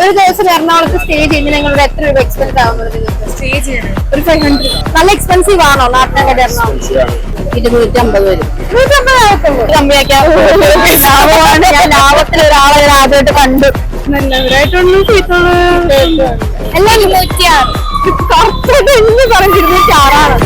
ഒരു ദിവസം എറണാകുളത്ത് സ്റ്റേ ചെയ്യുന്ന ഞങ്ങളുടെ എത്ര രൂപ എക്സ്പെൻസ് ആവുന്നത് നിങ്ങൾക്ക് സ്റ്റേ ചെയ്യണം. ഒരു ഫൈവ് ഹൺഡ്രഡ് നല്ല എക്സ്പെൻസീവ് ആണോ നാട്ടിനകത്ത് എറണാകുളം? ഇരുന്നൂറ്റി അമ്പത് വരും ഞാൻ ലാഭത്തിൽ ഒരാളെ ആദ്യമായിട്ട് കണ്ടു. എല്ലാം ഇരുന്നൂറ്റിയാറ്. കറക്റ്റായിട്ട് എന്ന് പറഞ്ഞ് ഇരുന്നൂറ്റി ആറാണ്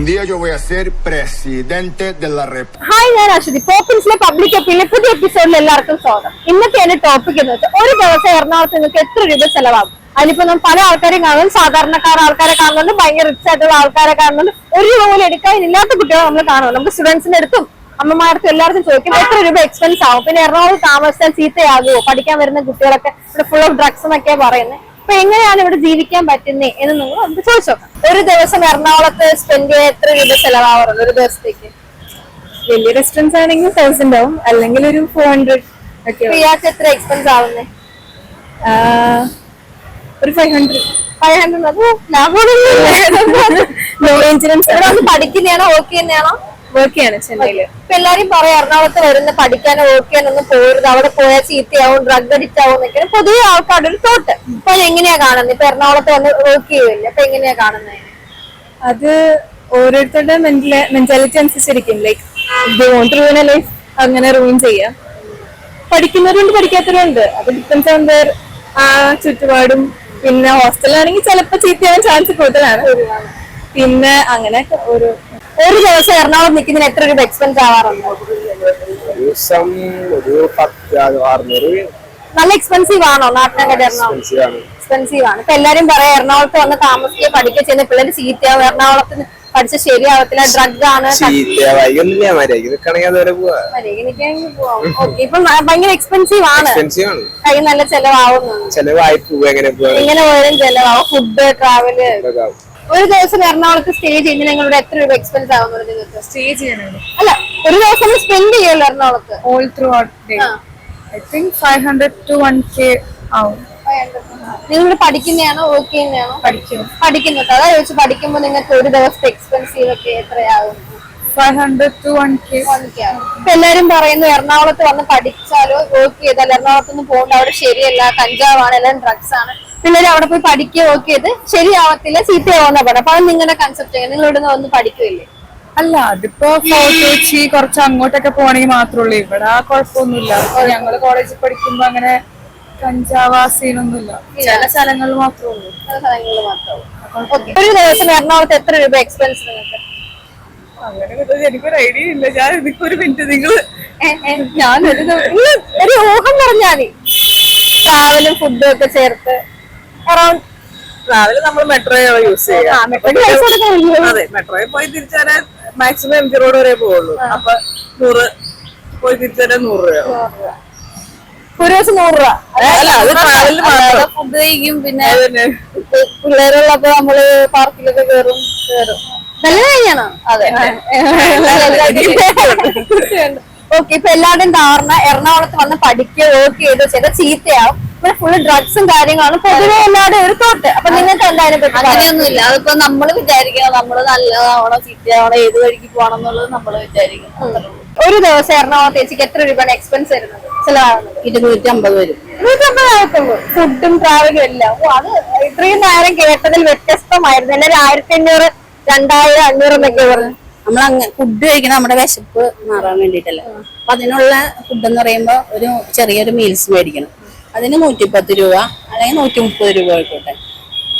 Un día yo voy a ser presidente de la República. Hi ഞാൻ അശ്വതി പോപ്പിൻസിലെ പബ്ലിക് അപ്പീലിലെ പുതിയ എപ്പിസോഡിൽ എല്ലാവർക്കും സ്വാഗതം. ഇന്നത്തെ എന്റെ ടോപ്പിക് എന്ന് വെച്ചാൽ ഒരു ദിവസം എറണാകുളത്ത് നിങ്ങൾക്ക് എത്ര രൂപ ചെലവാകും? അതിലിപ്പോ നമ്മൾ പല ആൾക്കാരെയും കാണുന്നുണ്ട് സാധാരണക്കാർ ആൾക്കാരെ കാണുന്നുണ്ട്. ഭയങ്കര റിച്ച് ആയിട്ടുള്ള ആൾക്കാരെ കാണുന്നുണ്ട്. ഒരു രൂപ പോലും എടുക്കാനില്ലാത്ത കുട്ടികളെ നമ്മൾ കാണുന്നു നമുക്ക് സ്റ്റുഡൻസിന്റെ അടുത്തും അമ്മമാർക്കും എല്ലാവർക്കും ചോദിക്കും എത്ര രൂപ എക്സ്പെൻസ് ആവും? പിന്നെ എറണാകുളത്ത് താമസിച്ചാൽ ചീത്തയാകുമോ പഠിക്കാൻ വരുന്ന കുട്ടികളൊക്കെ ഇവിടെ ഫുൾ ഓഫ് ഡ്രഗ്സ് എന്നൊക്കെയാണ് പറയുന്നത് അപ്പൊ എങ്ങനെയാണ് ഇവിടെ ജീവിക്കാൻ പറ്റുന്നേ എന്ന് നിങ്ങൾ നമുക്ക് ചോദിച്ചു. നോക്കാം ഒരു ദിവസം എറണാകുളത്ത് സ്പെൻഡ് ചെയ്യാൻ എത്ര രൂപ ചെലവാറുണ്ട് ഒരു ദിവസത്തേക്ക്? വലിയ ഡിസ്റ്റൻസ് ആണെങ്കിൽ തൗസൻഡ് ആവും. അല്ലെങ്കിൽ ഒരു ഫോർ ഹൺഡ്രഡ് ഇയാൾക്ക് എത്ര എക്സ്പെൻസ് ആവുന്നേ? ഒരു ഫൈവ് ഹൺഡ്രഡ് ഫൈവ് ഹൺഡ്രഡ് അത് ലാഭമൊന്നും ഇൻഷുറൻസ് പഠിക്കുന്നതാണോ ഓക്കെ ചെയ്യുന്നതാണോ? വർക്ക് ചെയ്യാണ് ചെന്നൈയിൽ. ഇപ്പൊ എല്ലാരും പറയാം എറണാകുളത്ത് വരുന്ന പഠിക്കാനോ വർക്ക് ചെയ്യാനൊന്നും പോരുത്. അവിടെ പോയാൽ ചീത്തയാവും ഡ്രഗ് അഡിക്റ്റ് ആവും എന്നൊക്കെ പൊതുവെ ആൾക്കാരുടെ ഒരു തോട്ട് ഇപ്പൊ എങ്ങനെയാ കാണുന്നത് ഇപ്പൊ എറണാകുളത്ത് വന്ന് വർക്ക് ചെയ്യുമല്ലേ അപ്പൊ എങ്ങനെയാ കാണുന്നത് അത് ഓരോരുത്തരുടെ മെന്റാലിറ്റി അനുസരിച്ചിരിക്കും. ലൈക്ക് വോണ്ട് റൂൺ ലൈഫ് അങ്ങനെ റൂയിൻ ചെയ്യാം. പഠിക്കുന്നവരുണ്ട് പഠിക്കാത്തവരുണ്ട് അത് ഡിപ്പെൻസ് ഓൺ ദർ ആ ചുറ്റുപാടും. പിന്നെ ഹോസ്റ്റലിലാണെങ്കിൽ ചിലപ്പോൾ ചീത്തയാവാൻ ചാൻസ് കൂടുതലാണ്. പിന്നെ അങ്ങനെയൊക്കെ ഓരോ ഒരു ദിവസം എറണാകുളം നിൽക്കുന്നതിന് എത്ര രൂപ എക്സ്പെൻസ് ആവാറുണ്ട്? ദിവസം ഒരു പത്ത് അറുന്നൂറ്. നല്ല എക്സ്പെൻസീവ് ആണോ? നാട്ടിനകത്ത് എറണാകുളം? എക്സ്പെൻസീവ് ആണ്. ഇപ്പൊ എല്ലാരും പറയാം എറണാകുളത്ത് വന്ന് താമസിക്കുക പഠിക്കുക ചെയ്യുന്ന പിള്ളേര് ചീത്തയാവും. എറണാകുളത്ത് പഠിച്ച ശരിയാവത്തില്ല ഡ്രഗ് ആണ്. ഇപ്പൊ ഭയങ്കര എക്സ്പെൻസീവ് ആണ്. കൈ നല്ല ചെലവാവുന്നു ചെലവായി ഇങ്ങനെ പോയാലും ചെലവാവും. Food travel. ഒരു ദിവസം എറണാകുളത്ത് സ്റ്റേ ചെയ്യുന്ന നിങ്ങളുടെ എത്ര രൂപ എക്സ്പെൻസ് ആവുന്നത് നിങ്ങൾക്ക് സ്റ്റേ ചെയ്യാനാണ്. അല്ല ഒരു ദിവസം നമ്മൾ സ്പെൻഡ് ചെയ്യല്ലോ എറണാകുളത്ത്. All throughout day I think five hundred to one K ആവും. നിങ്ങൾ പഠിക്കുന്നതാണോ? വർക്ക് ചെയ്യുന്നതാണോ? പഠിക്കും. പഠിക്കുന്നത് അതാ ചോദിച്ചു പഠിക്കുമ്പോ നിങ്ങൾക്ക് ഒരു ദിവസത്തെ എക്സ്പെൻസീവ് ഒക്കെ എത്രയാവും? Five hundred to one K ഇപ്പൊ എല്ലാരും പറയുന്നു എറണാകുളത്ത് വന്ന് പഠിച്ചാലോ വർക്ക് ചെയ്താലോ? എറണാകുളത്ത് നിന്ന് പോകണ്ട അവിടെ ശരിയല്ല കഞ്ചാവാണ് എല്ലാം ഡ്രഗ്സ് ആണ്. പിള്ളേർ അവിടെ പോയി പഠിക്കുകയോ ഒക്കെ ഇത് ശരിയാവത്തില്ല ചീത്തയാവുന്ന പടം അപ്പൊ അത് നിങ്ങളുടെ കൺസെപ്റ്റ് നിങ്ങൾ ഇവിടെ നിന്ന് വന്ന് പഠിക്കുകയില്ലേ അല്ല അതിപ്പോ ഫോട്ടോച്ചി കുറച്ച് അങ്ങോട്ടൊക്കെ പോകണമെങ്കിൽ മാത്രമേ ഉള്ളൂ. ഇവിടെ ആ കുഴപ്പമൊന്നുമില്ല. ഞങ്ങൾ കോളേജിൽ പഠിക്കുമ്പോ അങ്ങനെ കഞ്ചാവാ സീനൊന്നുമില്ല. ചില സ്ഥലങ്ങളിൽ മാത്രമേ ഉള്ളൂ. ചില സ്ഥലങ്ങളിൽ മാത്രമേ. ഒരു ദിവസം എറണാകുളത്ത് എത്ര രൂപ എക്സ്പെൻസ് നിങ്ങൾക്ക്? അങ്ങനെ ഒരു എനിക്കൊരു ഐഡിയ ഇല്ല. ഞാൻ ഒരു മിനിറ്റ് നിങ്ങൾ ഞാനൊരു ദിവ- ഒരു ഊഹം പറഞ്ഞാൽ ട്രാവലും ഫുഡും ഒക്കെ ചേർത്ത് അറൌണ്ട് രാവിലെ നമ്മൾ മെട്രോ യൂസ് ചെയ്യാം. അതെ മെട്രോയിൽ പോയി തിരിച്ചുവരാൻ മാക്സിമം എം ജി റോഡ് വരെ പോവുള്ളൂ. അപ്പൊ നൂറ് പോയി തിരിച്ചുവരാൻ നൂറ് രൂപ. ഒരു ദിവസം നൂറ് രൂപ. അല്ല അത് ട്രാവലിന് മാത്രം. ഫുഡ് കഴിക്കും പിന്നെ. പിള്ളേരുള്ളപ്പോ നമ്മൾ പാർക്കിലൊക്കെ കയറും നല്ല കഴിഞ്ഞാണോ അതെ. ഓക്കെ ഇപ്പൊ എല്ലാവരുടെയും ധാരണ എറണാകുളത്ത് വന്ന് പഠിക്കുക വർക്ക് ചെയ്ത് ചെയ്ത ചീത്തയാവും. ഇവിടെ ഫുള്ള് ഡ്രഗ്സും കാര്യങ്ങളാണ്. പൊതുവെ എല്ലാവരും ഒരു തോട്ട് അപ്പൊ നിങ്ങൾക്ക് എന്തായാലും അങ്ങനെയൊന്നുമില്ല. അതിപ്പോ നമ്മൾ വിചാരിക്കണം നമ്മൾ നല്ലതാവണോ ചീത്തയാവണോ ഏത് വഴിക്ക് പോകണം എന്നുള്ളത് നമ്മൾ വിചാരിക്കണം. ഒരു ദിവസം എറണാകുളത്ത് ചേച്ചിക്ക് എത്ര രൂപയാണ് എക്സ്പെൻസ് വരുന്നത്? ചിലവാകുന്നത്? ഇരുന്നൂറ്റി അമ്പത് വരും ഫുഡും ട്രാവലും എല്ലാം. ഓ അത് ഇത്രയും നേരം കേട്ടതിൽ വ്യത്യസ്തമായിരുന്നു. എല്ലാവരും ആയിരത്തി അഞ്ഞൂറ് രണ്ടായിരം അഞ്ഞൂറ് എന്നൊക്കെ പറഞ്ഞു നമ്മൾ ഫുഡ് കഴിക്കുന്ന നമ്മുടെ വിശപ്പ് മാറാൻ വേണ്ടിയിട്ടല്ലേ? അപ്പൊ അതിനുള്ള ഫുഡ് എന്ന് പറയുമ്പോ ഒരു ചെറിയൊരു മീൽസ് മേടിക്കണം. അതിന് നൂറ്റിപ്പത്ത് രൂപ അല്ലെങ്കിൽ നൂറ്റി മുപ്പത് രൂപ ആയിക്കോട്ടെ.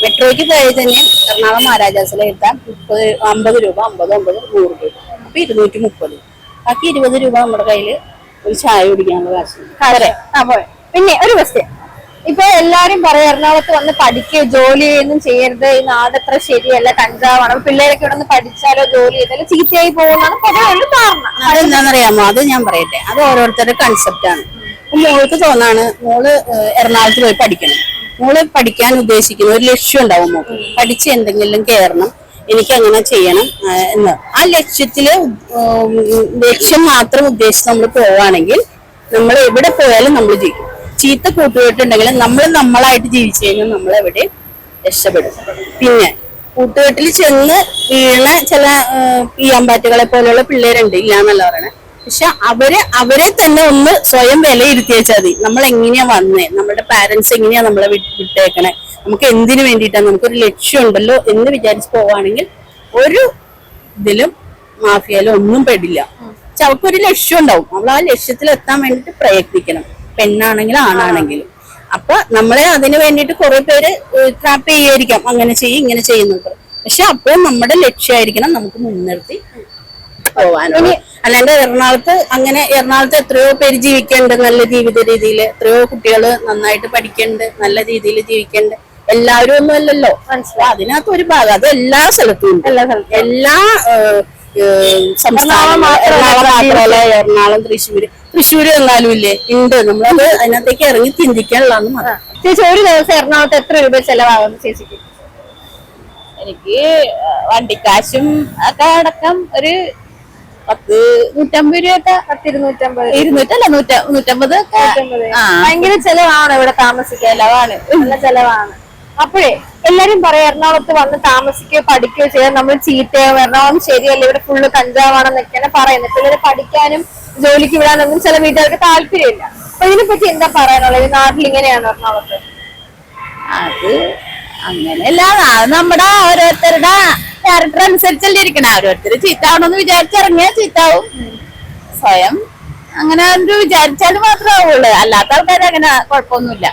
മെട്രോയ്ക്ക് കയറി തന്നെ എറണാകുളം മഹാരാജാസിലെ കിട്ടാൻ മുപ്പത് അമ്പത് രൂപ അമ്പത് അമ്പത് നൂറ് രൂപ. അപ്പൊ ഇരുന്നൂറ്റി മുപ്പത് ബാക്കി ഇരുപത് രൂപ നമ്മുടെ കയ്യിൽ ഒരു ചായ കുടിക്കാനുള്ള കാശ്. അതെ ആ പിന്നെ ഒരു ക്വസ്റ്റ്യൻ ഇപ്പൊ എല്ലാരും പറയും എറണാകുളത്ത് വന്ന് പഠിക്കുക ജോലി ചെയ്യുന്നു ചെയ്യരുത് ഈ നാട് അത്ര ശരിയല്ല കഞ്ചാവാണ്. പിള്ളേരൊക്കെ ഇവിടെ നിന്ന് പഠിച്ചാലോ ജോലി ചെയ്താലോ ചീത്തയായി പോകുന്നതാണ് പൊതുവെ ധാരണ. അതെന്താണെന്നറിയാമോ? അത് ഞാൻ പറയട്ടെ. അത് ഓരോരുത്തരുടെ കൺസെപ്റ്റ് ആണ്. മോൾക്ക് തോന്നാണ് മോൾ എറണാകുളത്ത് പോയി പഠിക്കണം. മോൾ പഠിക്കാൻ ഉദ്ദേശിക്കുന്ന ഒരു ലക്ഷ്യം ഉണ്ടാവും മോൾക്ക്. പഠിച്ച് എന്തെങ്കിലും കയറണം എനിക്ക് അങ്ങനെ ചെയ്യണം എന്ന്. ആ ലക്ഷ്യത്തിൽ ലക്ഷ്യം മാത്രം ഉദ്ദേശിച്ച് നമ്മൾ പോവാണെങ്കിൽ നമ്മൾ എവിടെ പോയാലും നമ്മൾ ജയിക്കും. ചീത്ത കൂട്ടുകെട്ടുണ്ടെങ്കിൽ നമ്മൾ നമ്മളായിട്ട് ജീവിച്ചു കഴിഞ്ഞാൽ നമ്മൾ എവിടെ രക്ഷപ്പെടും. പിന്നെ കൂട്ടുകെട്ടിൽ ചെന്ന് വീണ ചില ഈയാമ്പാറ്റുകളെ പോലെയുള്ള പിള്ളേരുണ്ട് ഇല്ല എന്നല്ല പറയണേ. പക്ഷെ അവർ അവരെ തന്നെ ഒന്ന് സ്വയം വിലയിരുത്തി മതി. നമ്മൾ എങ്ങനെയാ വന്നേ? നമ്മുടെ പാരന്റ്സ് എങ്ങനെയാ നമ്മളെ വിട്ട് വിട്ടേക്കണേ? നമുക്ക് എന്തിനു വേണ്ടിയിട്ടാണ് നമുക്കൊരു ലക്ഷ്യമുണ്ടല്ലോ എന്ന് വിചാരിച്ച് പോവാണെങ്കിൽ ഒരു ഇതിലും മാഫിയയിലും ഒന്നും പെടില്ല. പക്ഷെ അവർക്കൊരു ലക്ഷ്യം ഉണ്ടാവും നമ്മൾ ആ ലക്ഷ്യത്തിൽ എത്താൻ വേണ്ടിട്ട് പ്രയത്നിക്കണം. പെണ്ണാണെങ്കിലും ആണാണെങ്കിലും. അപ്പൊ നമ്മളെ അതിന് വേണ്ടിയിട്ട് കുറെ പേര് ട്രാപ്പ് ചെയ്യായിരിക്കാം. അങ്ങനെ ചെയ്യും ഇങ്ങനെ ചെയ്യുന്നുണ്ട് പക്ഷെ അപ്പോൾ നമ്മുടെ ലക്ഷ്യമായിരിക്കണം നമുക്ക് മുൻനിർത്തി പോവാനുള്ളത് അല്ലാണ്ട് എറണാകുളത്ത് അങ്ങനെ എറണാകുളത്ത് എത്രയോ പേര് ജീവിക്കേണ്ട നല്ല ജീവിത രീതിയിൽ എത്രയോ കുട്ടികൾ നന്നായിട്ട് പഠിക്കേണ്ട നല്ല രീതിയിൽ ജീവിക്കേണ്ട. എല്ലാവരും ഒന്നും അല്ലല്ലോ. മനസ്സിലായി. അതിനകത്ത് ഒരു ഭാഗം അത് എല്ലാ സ്ഥലത്തും ഉണ്ട്. എല്ലാ സംസ്ഥാനം എറണാകുളം മാത്രമല്ല എറണാകുളം തൃശ്ശൂര്. തൃശ്ശൂര് എന്നാലും ഇല്ലേ ഉണ്ട്. നമ്മളത് അതിനകത്തേക്ക് ഇറങ്ങി ചിന്തിക്കാനുള്ളതെന്ന് മാത്രം. ചേച്ചി ഒരു ദിവസം എറണാകുളത്ത് എത്ര രൂപ ചെലവാകും ചേച്ചിക്ക്? എനിക്ക് വണ്ടിക്കാശും ഒക്കെ അടക്കം ഒരു പത്ത് നൂറ്റമ്പത് രൂപയൊക്കെ പത്തിരുന്നൂറ്റമ്പത് ഇരുന്നൂറ്റല്ല നൂറ്റ നൂറ്റമ്പത് ഒക്കെ ആ. ഭയങ്കര ചെലവാണ് ഇവിടെ താമസിക്കാൻ ചെലവാണ് നല്ല ചെലവാണ്. അപ്പോഴേ എല്ലാരും പറയാം എറണാകുളത്ത് വന്ന് താമസിക്കുകയോ പഠിക്കുകയോ ചെയ്യാൻ നമ്മൾ ചീത്തയോ എറണാകുളം ശരിയല്ല ഇവിടെ ഫുള്ള് കഞ്ചാവാണെന്നൊക്കെയാണ് പറയുന്നത്. പിള്ളേരെ പഠിക്കാനും ജോലിക്ക് വിടാനൊന്നും ചില വീട്ടുകാർക്ക് താല്പര്യമില്ല. അപ്പൊ ഇതിനെപ്പറ്റി എന്താ പറയാനുള്ളത്? നാട്ടിൽ ഇങ്ങനെയാണ് എറണാകുളത്ത്? അത് അങ്ങനെയല്ല നമ്മുടെ ഓരോരുത്തരുടെ ക്യാരക്ടർ അനുസരിച്ചല്ലേ ഇരിക്കണം. ഓരോരുത്തർ ചീത്താവണമെന്ന് വിചാരിച്ചിറങ്ങിയാൽ ചീത്താവും. സ്വയം അങ്ങനെ ഒരു വിചാരിച്ചാൽ മാത്രമേ ആവുള്ളൂ. അല്ലാത്ത ആൾക്കാർ അങ്ങനെ കുഴപ്പമൊന്നുമില്ല.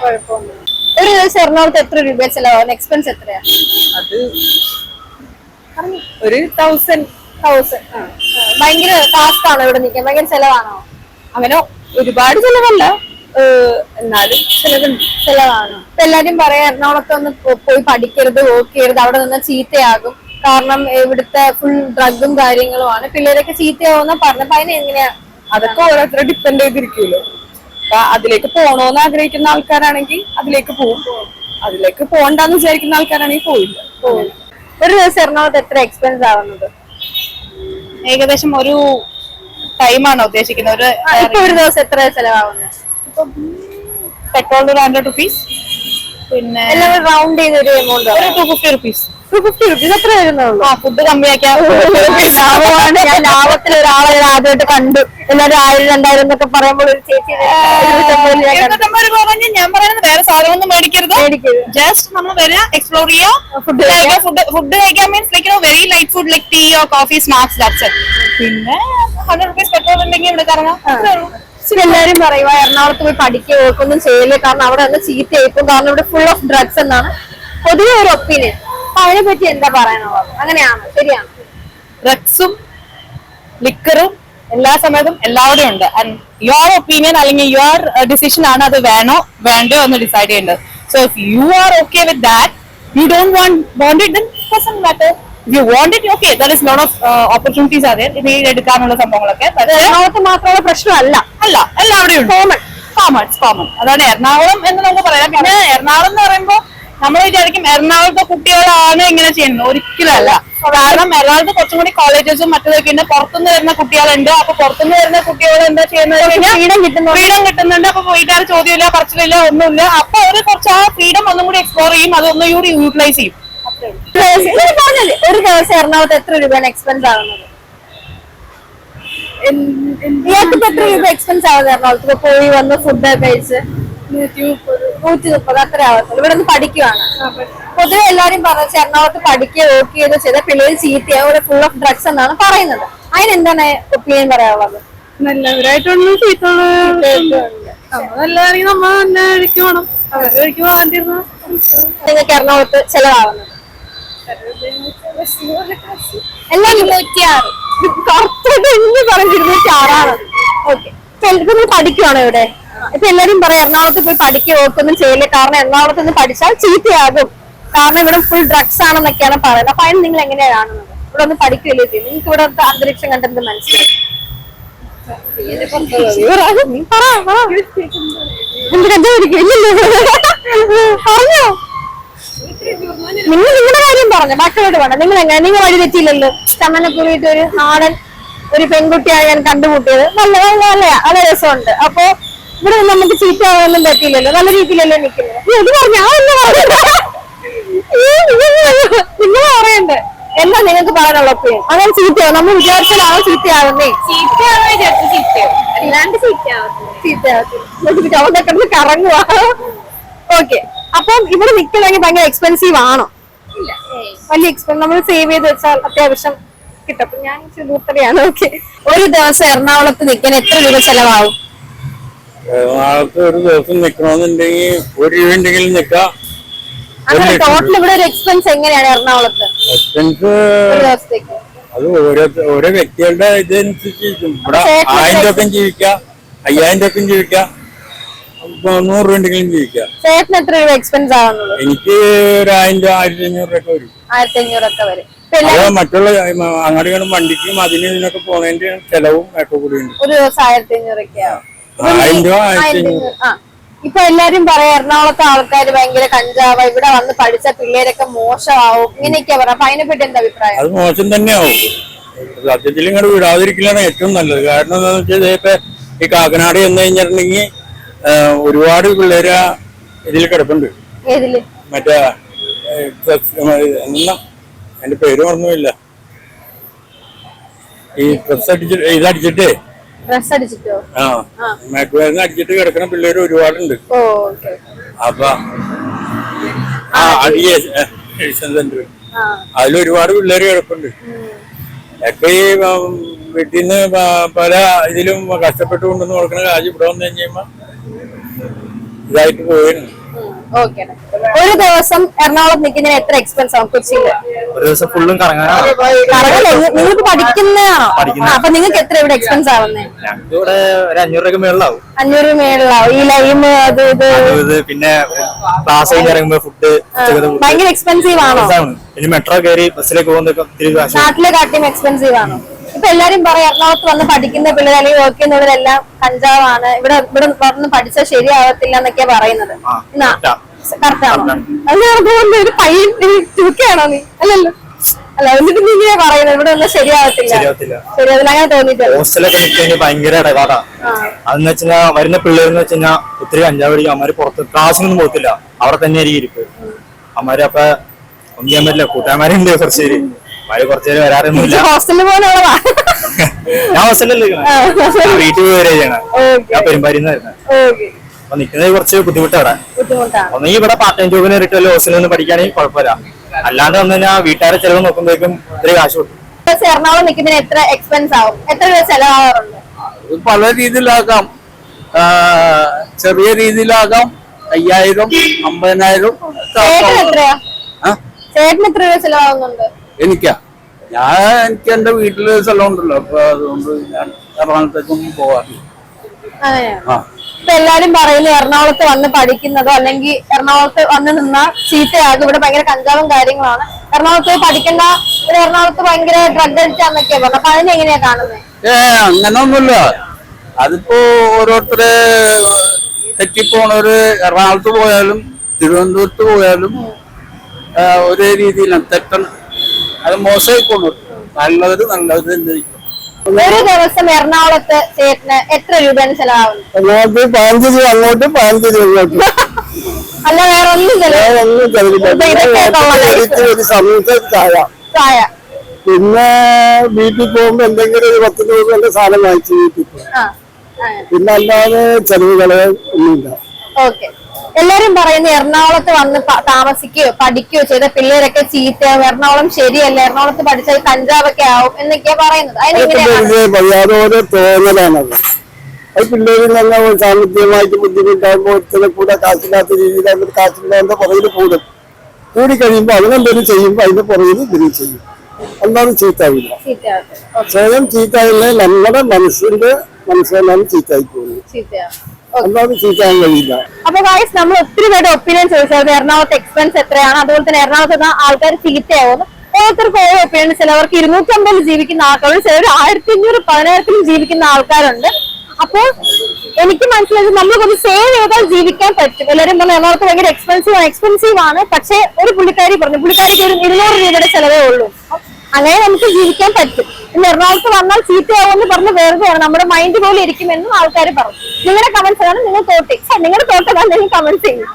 ഒരു ദിവസം എറണാകുളത്ത് എത്ര രൂപ ചെലവാകും എക്സ്പെൻസ് എത്രയാ? അത് ഒരു തൗസൻഡ് തൗസൻഡ് ഭയങ്കര ടാസ്ക് ആണോ ഇവിടെ നിൽക്കാൻ ഭയങ്കര ചെലവാണോ? അങ്ങനെ ഒരുപാട് ചെലവല്ല. എന്നാലും ചിലതുണ്ട് ചിലതാണ്. ഇപ്പൊ എല്ലാരും പറയാം എറണാകുളത്ത് ഒന്ന് പോയി പഠിക്കരുത് വർക്ക് ചെയ്യരുത് അവിടെ നിന്ന് ചീത്തയാകും. കാരണം ഇവിടുത്തെ ഫുൾ ഡ്രഗും കാര്യങ്ങളുമാണ് പിള്ളേരൊക്കെ ചീത്തയാവുന്ന പറഞ്ഞപ്പോ അതിന് എങ്ങനെയാ? അതൊക്കെ ഓരോരുത്തരെ ഡിപ്പെൻഡ് ചെയ്തിരിക്കുമല്ലോ അപ്പൊ അതിലേക്ക് പോണോന്ന് ആഗ്രഹിക്കുന്ന ആൾക്കാരാണെങ്കിൽ അതിലേക്ക് പോകും അതിലേക്ക് പോകണ്ടെന്ന് വിചാരിക്കുന്ന ആൾക്കാരാണെങ്കിൽ പോയില്ല ഒരു ദിവസം എറണാകുളത്ത് എത്ര എക്സ്പെൻസ് ആവുന്നത്? ഏകദേശം ഒരു ടൈമാണ് ഉദ്ദേശിക്കുന്നത്? ഒരു ഇപ്പൊ ഒരു ദിവസം എത്ര ചെലവാകുന്നത് പെട്രോളിന് ഒരു ഹൺഡ്രഡ് റുപ്പീസ് പിന്നെ എല്ലാം റൗണ്ട് ചെയ്ത ഒരു എമൗണ്ട് ഒരു two fifty rupees two fifty rupees എത്ര വരുന്നുള്ളൂ. ആ ഫുഡ് കമ്മിയാക്കാം ലാഭമാണ്. ഞാൻ ലാഭത്തിൽ ഒരാളെ ഞാൻ ആദ്യമായിട്ട് കണ്ടു. എല്ലാവരും ആയിരം രണ്ടായിരം എന്നൊക്കെ പറയുമ്പോൾ ഒരു ചേച്ചി. പറഞ്ഞ് ഞാൻ പറയുന്നത് വേറെ സാധനമൊന്നും മേടിക്കരുത്. ജസ്റ്റ് നമ്മൾ വരിക എക്സ്പ്ലോർ ചെയ്യുക ഫുഡ് കഴിക്കുക ഫുഡ് ഫുഡ് കഴിക്കാൻ means like very light food like tea or coffee snacks that's പിന്നെ ഹൺഡ്രഡ് റുപ്പീസ് പെട്രോൾ ഉണ്ടെങ്കിൽ ഇവിടെ കറങ്ങാം. അത്രേ ഉള്ളൂ. ഇച്ചിരി എല്ലാവരും പറയുക എറണാകുളത്ത് പോയി പഠിക്കുകയോ ഒന്നും ചെയ്യില്ല കാരണം അവിടെ നിന്ന് ചീത്തയായിപ്പോ കാരണം ഇവിടെ ഫുൾ ഓഫ് ഡ്രഗ്സ് എന്നാണ് പൊതുവെ ഒരു ഒപ്പീനിയൻ അപ്പൊ അതിനെ പറ്റി എന്താ പറയാനുള്ളത്? അങ്ങനെയാണ് ശരിയാണ്. ഡ്രഗ്സും ലിക്കറും എല്ലാ സമയത്തും എല്ലാവരുടെയും ഉണ്ട്. യുവർ ഒപ്പീനിയൻ അല്ലെങ്കിൽ യുവർ ഡിസിഷൻ ആണ് അത് വേണോ വേണ്ടോ എന്ന് ഡിസൈഡ് ചെയ്യേണ്ടത്. So if you are okay with that you don't want want it doesn't matter you want it okay there is lot of opportunities അതെ ഇത് എടുക്കാനുള്ള സംഭവങ്ങളൊക്കെ. എറണാകുളത്ത് മാത്രമുള്ള പ്രശ്നമല്ല. അല്ല എല്ലാവരുടെയും ഉണ്ട്. കോമൺ കോമൺ കോമൺ അതാണ് എറണാകുളം എന്ന് നമുക്ക് പറയാം. പിന്നെ എറണാകുളം എന്ന് പറയുമ്പോൾ നമ്മൾ വിചാരിക്കും എറണാകുളത്തെ കുട്ടികളാണ് ഇങ്ങനെ ചെയ്യുന്നത്. ഒരിക്കലല്ല കാരണം എറണാകുളത്ത് കുറച്ചും കൂടി കോളേജസും മറ്റൊക്കെ ഉണ്ട്. പുറത്തുനിന്ന് വരുന്ന കുട്ടികളുണ്ട്. അപ്പൊ പുറത്തുനിന്ന് വരുന്ന കുട്ടികൾ എന്താ ചെയ്യുന്നത് ഫ്രീഡം കിട്ടുന്നു ഫ്രീഡം കിട്ടുന്നുണ്ട്. അപ്പൊ വീട്ടുകാർ ചോദ്യമില്ല പറച്ചിലില്ല ഒന്നുമില്ല. അപ്പൊ അവർ കുറച്ച് ആ ഫ്രീഡം ഒന്നും കൂടി എക്സ്പ്ലോർ ചെയ്യും. അതൊന്നും കൂടി യൂട്ടിലൈസ് ചെയ്യും. പറഞ്ഞത് ഒരു ദിവസം എറണാകുളത്ത് എത്ര രൂപയാണ് എക്സ്പെൻസ് ആവുന്നത്? ഇയാൾക്ക് എത്ര രൂപ എക്സ്പെൻസ് ആവുന്നത് എറണാകുളത്ത്? പോയി വന്ന് ഫുഡ് കഴിച്ച്? നൂറ്റി മുപ്പത് അത്ര ആവത്തുള്ളൂ. ഇവിടെ നിന്ന് പഠിക്കുവാണ് പൊതുവെ എല്ലാരും പറഞ്ഞു എറണാകുളത്ത് പഠിക്കുക വർക്ക് ചെയ്ത് ചെയ്ത പിള്ളേർ ചീത്തയാ ഇവിടെ ഫുൾ ഓഫ് ഡ്രഗ്സ് എന്നാണ് പറയുന്നത്. അതിനെന്താണ് ഒപ്പീനിയൻ പറയാനുള്ളത്? നമ്മ തന്നെ അവരുടെ പോകാണ്ടിരുന്ന നിങ്ങൾക്ക് എറണാകുളത്ത് ചെലവാകുന്നത്? പഠിക്കുവാണോ ഇവിടെ? ഇപ്പൊ എല്ലാരും പറയാം എറണാകുളത്ത് പോയി പഠിക്കുക ഒക്കൊന്നും ചെയ്യില്ല. കാരണം എറണാകുളത്ത് നിന്ന് പഠിച്ചാൽ ചീത്തയാകും. കാരണം ഇവിടെ ഫുൾ ഡ്രഗ്സ് ആണെന്നൊക്കെയാണ് പറയുന്നത്. അപ്പൊ അതിന് നിങ്ങൾ എങ്ങനെയാണ് ഇവിടെ ഒന്ന് പഠിക്കില്ലേ നിങ്ങൾക്ക് ഇവിടെ അന്തരീക്ഷം കണ്ടെന്ന് മനസ്സിലായി? പറഞ്ഞോ. നിങ്ങൾ നിങ്ങളുടെ കാര്യം പറഞ്ഞു മറ്റുള്ളവരുടെ വേണം നിങ്ങൾ എങ്ങനെ? നിങ്ങൾ വഴി തെറ്റിയില്ലല്ലോ ചമ്മനക്കുറിയിട്ട് ഒരു നാടൻ ഒരു പെൺകുട്ടിയാണ് ഞാൻ കണ്ടുമുട്ടിയത്. നല്ല നല്ല നല്ല രസമുണ്ട്. അപ്പൊ ഇവിടെ നമുക്ക് ചീത്ത ആവാനൊന്നും പറ്റിയില്ലല്ലോ നല്ല രീതിയിലല്ലേ നിൽക്കുന്നത്. ഇത് പറഞ്ഞു നിങ്ങൾ പറയണ്ടേ? എന്താ നിങ്ങൾക്ക് പറയാനുള്ള ഒപ്പീനിയൻ. അങ്ങനെ ചീത്തയോ നമ്മൾ വിചാരിച്ചാലാണോ ചീത്തയാവുന്നേ. ചീത്തയാണോ ചീറ്റ ചീത്തയോ ചീറ്റ അവിടെ കിടന്ന് കറങ്ങുക ഓക്കെ. അപ്പം ഇവിടെ നിൽക്കണമെങ്കിൽ ഭയങ്കര എക്സ്പെൻസീവ് ആണോ. വലിയ എക്സ്പെൻസ് നമ്മൾ സേവ് ചെയ്ത് വെച്ചാൽ അത്യാവശ്യം കിട്ടും. ഞാൻ ഇച്ചിരി ദൂരത്തടെയാണ് ഓക്കെ ഒരു ദിവസം എറണാകുളത്ത് നിൽക്കാൻ എത്ര രൂപ ചെലവാകും? എറണാകുളത്ത് ഒരു ദിവസം നിൽക്കണമെന്നുണ്ടെങ്കിൽ ഒരു രൂപ നിൽക്കാം ടോട്ടൽ ഇവിടെ ഒരു എക്സ്പെൻസ് എങ്ങനെയാണ് എറണാകുളത്ത്? എക്സ്പെൻസ് അത് ഓരോ ഓരോ വ്യക്തികളുടെ ഇതനുസരിച്ച്. ഇവിടെ ആയിരം രൂപ ജീവിക്കാം. അയ്യായിരം രൂപ ജീവിക്കാം. നൂറ് രൂപ ഉണ്ടെങ്കിലും ജീവിക്കാം. ചേട്ടന് എത്ര രൂപ എക്സ്പെൻസ് ആവുന്നുള്ളൂ? എനിക്ക് ഒരു ആയിരം രൂപ ആയിരത്തി അഞ്ഞൂറ് രൂപ വരും. ആയിരത്തി അഞ്ഞൂറൊക്കെ വരും അത് മറ്റുള്ള അങ്ങാടികളും വണ്ടിക്കും അതിനും ഇതിനൊക്കെ പോണതിന്റെ ചെലവും ഒക്കെ കൂടി ഉണ്ട് ഒരു ദിവസം ആയിരത്തി അഞ്ഞൂറൊക്കെ ഇപ്പൊ ആയിരം രൂപ ആയിരത്തി ആയിരത്തി അഞ്ഞൂറ് അഞ്ഞൂറ്. ആ. ഇപ്പൊ എല്ലാരും പറയാം എറണാകുളത്തെ ആൾക്കാർ ഭയങ്കര കഞ്ചാവ ഇവിടെ വന്ന് പഠിച്ച പിള്ളേരൊക്കെ മോശമാവും. ഇങ്ങനെയൊക്കെയാ പറയാം അപ്പൊ അതിനെപ്പറ്റി എന്താ അഭിപ്രായം? അത് മോശം തന്നെയാവും. സത്യത്തിൽ ഇങ്ങോട്ട് വിടാതിരിക്കലാണ് ഏറ്റവും നല്ലത്. കാരണം എന്താണെന്ന് വെച്ചാൽ ഇപ്പൊ ഈ കാക്കനാട് എന്ന് കഴിഞ്ഞിട്ടുണ്ടെങ്കിൽ ഒരുപാട് പിള്ളേര് ഇതിൽ കിടപ്പുണ്ട്. മറ്റേ എന്നാ എന്റെ പേര് ഓർമ്മയില്ല. ഈ ഡ്രസ് അടിച്ചിട്ട്? ഇതടിച്ചിട്ടേ ഡ്രസ് അടിച്ചിട്ടോ? ആ മയക്കുമരുന്ന് അടിച്ചിട്ട് കിടക്കുന്ന പിള്ളേര് ഒരുപാടുണ്ട്. അപ്പൊ ആ സെന്റർ. അതിൽ ഒരുപാട് പിള്ളേര് കിടപ്പുണ്ട്. ഒക്കെ ഈ വീട്ടിൽ നിന്ന് പല ഇതിലും കഷ്ടപ്പെട്ട് കൊണ്ടുവന്ന് കൊടുക്കുന്ന കാര്യം ഇവിടെ വന്നു കഴിഞ്ഞുമ്പോ ഇതായിട്ട് പോയിരുന്നു ഓക്കെ ഒരു ദിവസം എറണാകുളം നിൽക്കുന്നതിന് എത്ര എക്സ്പെൻസ് ആവും കൊച്ചിയിൽ? ഒരു ദിവസം ഫുള്ളും കറങ്ങാനാണ് കറങ്ങല്ലേ നിങ്ങൾക്ക് പഠിക്കുന്നതാണോ? ആ, അപ്പൊ നിങ്ങൾക്ക് എത്ര ഇവിടെ എക്സ്പെൻസ് ആവുന്നേ? ഞങ്ങൾക്ക് ഇവിടെ ഒരു അഞ്ഞൂറ് രൂപ മേളിലാവും. അഞ്ഞൂറ് മേളിലാവും. ഈ ലൈമ് അത് ഇത്? ഇത് പിന്നെ ക്ലാസ് കഴിഞ്ഞ് ഇറങ്ങുമ്പോ ഫുഡ് ഭയങ്കര എക്സ്പെൻസീവ് ആണോ? ഇനി മെട്രോ കയറി ബസ്സിലേക്ക് പോകുന്നതൊക്കെ നാട്ടിലെ കാട്ടിയും എക്സ്പെൻസീവ് ആണോ? ഇപ്പൊ എല്ലാരും പറയാം എറണാകുളത്ത് വന്ന് പഠിക്കുന്ന പിള്ളേർ അല്ലെങ്കിൽ വർക്ക് ചെയ്യുന്നവരെല്ലാം കഞ്ചാവാണ്. ഇവിടെ ഇവിടെ വന്ന് പഠിച്ചാൽ ശരിയാവത്തില്ല എന്നൊക്കെയാ പറയുന്നത്. കറക്റ്റ്. ആണോ അത് ഒരു പയ്യൻ ചുരുക്കാണോ നീ? അല്ലല്ലോ. അല്ല എന്നിട്ട് നീ ഇങ്ങനെ പറയുന്നത്? ഇവിടെ ഒന്നും ശരിയാവത്തില്ല. ശരിയാവത്തില്ല. അങ്ങനെ തോന്നിയിട്ടില്ല ഹോസ്റ്റലൊക്കെ നിൽക്കാൻ ഭയങ്കര ഇടപാടാ. അതെന്ന് വെച്ചാൽ വരുന്ന പിള്ളേർന്ന് വെച്ച് കഴിഞ്ഞാൽ ഒത്തിരി കഞ്ചാവ് അടിക്കും അമ്മമാര് പുറത്ത് ക്ലാസ്സൊന്നും പോകത്തില്ല. അവിടെ തന്നെ ആയിരിക്കും ഇരിപ്പ് അമ്മമാര് അപ്പൊ ഒന്നും ചെയ്യാൻ പറ്റില്ല. കൂട്ടുകാരന്മാരുണ്ട് കുറച്ച് പേര്. അവർ കുറച്ച് പേര് വരാറൊന്നുമില്ല. ഹോസ്റ്റലിൽ പോകുന്നവളാ ഞാൻ ഹോസ്റ്റലല്ലേ വീട്ടിൽ പോയി വരെ ചെയ്യണം. ഞാൻ പെരുമ്പാരിന്ന് വരുന്നത്. ഓക്കെ അപ്പൊ നിൽക്കുന്നത് കുറച്ച് ബുദ്ധിമുട്ടാണ് ഒന്നെങ്കിൽ ഇവിടെ പാർട്ട് ടൈം ജോബിന് കയറിയിട്ട് വല്ല ഹോസ്റ്റലിൽ നിന്ന് പഠിക്കുകയാണെങ്കിൽ കുഴപ്പമില്ല. അല്ലാണ്ട് വന്നു കഴിഞ്ഞാൽ വീട്ടുകാരെ ചെലവ് നോക്കുമ്പോഴേക്കും ഒത്തിരി കാശ് കിട്ടും. എറണാകുളം നിൽക്കുന്നതിന് എത്ര എക്സ്പെൻസ് ആവും? എത്ര രൂപ ചെലവാകാറുണ്ട്? പല രീതിയിലാകാം. ചെറിയ രീതിയിലാകാം. അയ്യായിരം അമ്പതിനായിരം എത്രയാ? ആ? ചേട്ടന് എത്ര രൂപ ചെലവാകുന്നുണ്ട്? എനിക്കാ. ഞാൻ എനിക്ക് എന്റെ വീട്ടിൽ സ്ഥലം ഉണ്ടല്ലോ അപ്പൊ അതുകൊണ്ട് ഞാൻ എറണാകുളത്തേക്കൊന്നും പോവാറില്ല. അങ്ങനെയാണ് ആ. ഇപ്പൊ എല്ലാരും പറയുന്നു എറണാകുളത്ത് വന്ന് പഠിക്കുന്നതോ അല്ലെങ്കിൽ എറണാകുളത്ത് വന്ന് നിന്ന ചീത്തയാകും. ഇവിടെ ഭയങ്കര കഞ്ചാവും കാര്യങ്ങളാണ്. എറണാകുളത്ത് പോയി പഠിക്കണ്ട ഇവിടെ എറണാകുളത്ത് ഭയങ്കര ഡ്രഗ് അടിച്ചാന്നൊക്കെയാ പറഞ്ഞു. അപ്പൊ അതിനെ എങ്ങനെയാ കാണുന്നത് ഏ അങ്ങനെ ഒന്നുമില്ല അതിപ്പോ ഓരോരുത്തര് തെറ്റിപ്പോണവര് എറണാകുളത്ത് പോയാലും തിരുവനന്തപുരത്ത് പോയാലും ആ, ഒരേ രീതിയിലാണ്. തെറ്റണം. അത് മോശമായിക്കോളൂ. നല്ലവര് നല്ലവര് തന്നെ ഒരു ദിവസം എറണാകുളത്ത് ചേട്ടന് എത്ര രൂപയാണ് ചെലവാകുന്നത്? അങ്ങോട്ട് പതിനഞ്ച് രൂപ അങ്ങോട്ട് പതിനഞ്ച് രൂപ ഇങ്ങോട്ട്. അല്ല വേറെ ഒന്നും ചെലവ് ഒന്നും ചെലവില്ല. ഒരു സമയത്ത് ചായ. ചായ. പിന്നെ വീട്ടിൽ പോകുമ്പോ എന്തെങ്കിലും ഒരു പത്ത് രൂപ സാധനം വാങ്ങിച്ച് വീട്ടിൽ പോകും പിന്നെ അല്ലാതെ ചെലവുകളെ ഒന്നുമില്ല. ഓക്കെ. എല്ലാരും പറയുന്ന എറണാകുളത്ത് വന്ന് താമസിക്കുകയോ പഠിക്കുകയോ ചെയ്ത പിള്ളേരൊക്കെ ചീത്തയാവും. എറണാകുളം ശരിയല്ല. എറണാകുളത്ത് പഠിച്ചാൽ കഞ്ചാവൊക്കെ ആവും എന്നൊക്കെയാ പറയുന്നത്. അതിനെങ്ങനെയാണ് അതൊരു തോന്നലാണത്. അത് പിള്ളേരിൽ തന്നെ സാമ്പത്തികമായിട്ട് ബുദ്ധിമുട്ടാകുമ്പോൾ ഒരുത്തനെ കൂടെ കാശില്ലാത്ത രീതിയിൽ അവർ കാശില്ലാത്ത പുറകിൽ കൂടും. കൂടി കഴിയുമ്പോൾ അവനെന്തെങ്കിലും ചെയ്യുമ്പോൾ അതിന്റെ പുറകിൽ ഇതിനും ചെയ്യും. അല്ലാതെ ചീത്താവില്ല സ്വയം ചീത്തായില്ലേ നമ്മുടെ മനസ്സിന്റെ മനസ്സിലാണ് ചീത്തായി പോകുന്നത് അപ്പൊ ഗായ്സ് നമ്മൾ ഒത്തിരി പേരുടെ ഒപ്പീനിയൻ ചോദിച്ചായിരുന്നു എറണാകുളത്ത് എക്സ്പെൻസ് എത്രയാണ്? അതുപോലെ തന്നെ എറണാകുളത്ത് ആൾക്കാർ ചീത്തയാവുന്നു ഓരോരുത്തർക്ക് ഓരോ ഒപ്പീനിയൻ ചിലവർക്ക് ഇരുന്നൂറ്റമ്പതിൽ ജീവിക്കുന്ന ആൾക്കാരുണ്ട്. ചിലർ ആയിരത്തി അഞ്ഞൂറ് പതിനായിരത്തിലും ജീവിക്കുന്ന ആൾക്കാരുണ്ട്. അപ്പോൾ എനിക്ക് മനസ്സിലായത് നമ്മൾക്കൊന്ന് സേവ് ചെയ്താൽ ജീവിക്കാൻ പറ്റും. എല്ലാവരും പറഞ്ഞു എറണാകുളത്ത് ഭയങ്കര എക്സ്പെൻസീവ് ആണ്. എക്സ്പെൻസീവ് ആണ്. പക്ഷേ ഒരു പുള്ളിക്കാരി പറഞ്ഞു പുള്ളിക്കാരിക്ക് ഒരു ഇരുന്നൂറ് രൂപയുടെ ചിലവേ ഉള്ളൂ. അങ്ങനെ നമുക്ക് ജീവിക്കാൻ പറ്റും. ഇന്ന് എറണാകുളത്ത് വന്നാൽ ചീത്തയാവുമെന്ന് പറഞ്ഞ് വെറുതെയാണ് നമ്മുടെ മൈൻഡ് പോലെ ഇരിക്കുമെന്നും ആൾക്കാർ പറഞ്ഞു. നിങ്ങളുടെ കമന്റ്സ് ആണ് നിങ്ങൾ തോട്ടി. നിങ്ങളുടെ തോട്ടതാണ് നിങ്ങൾ കമന്റ് ചെയ്യും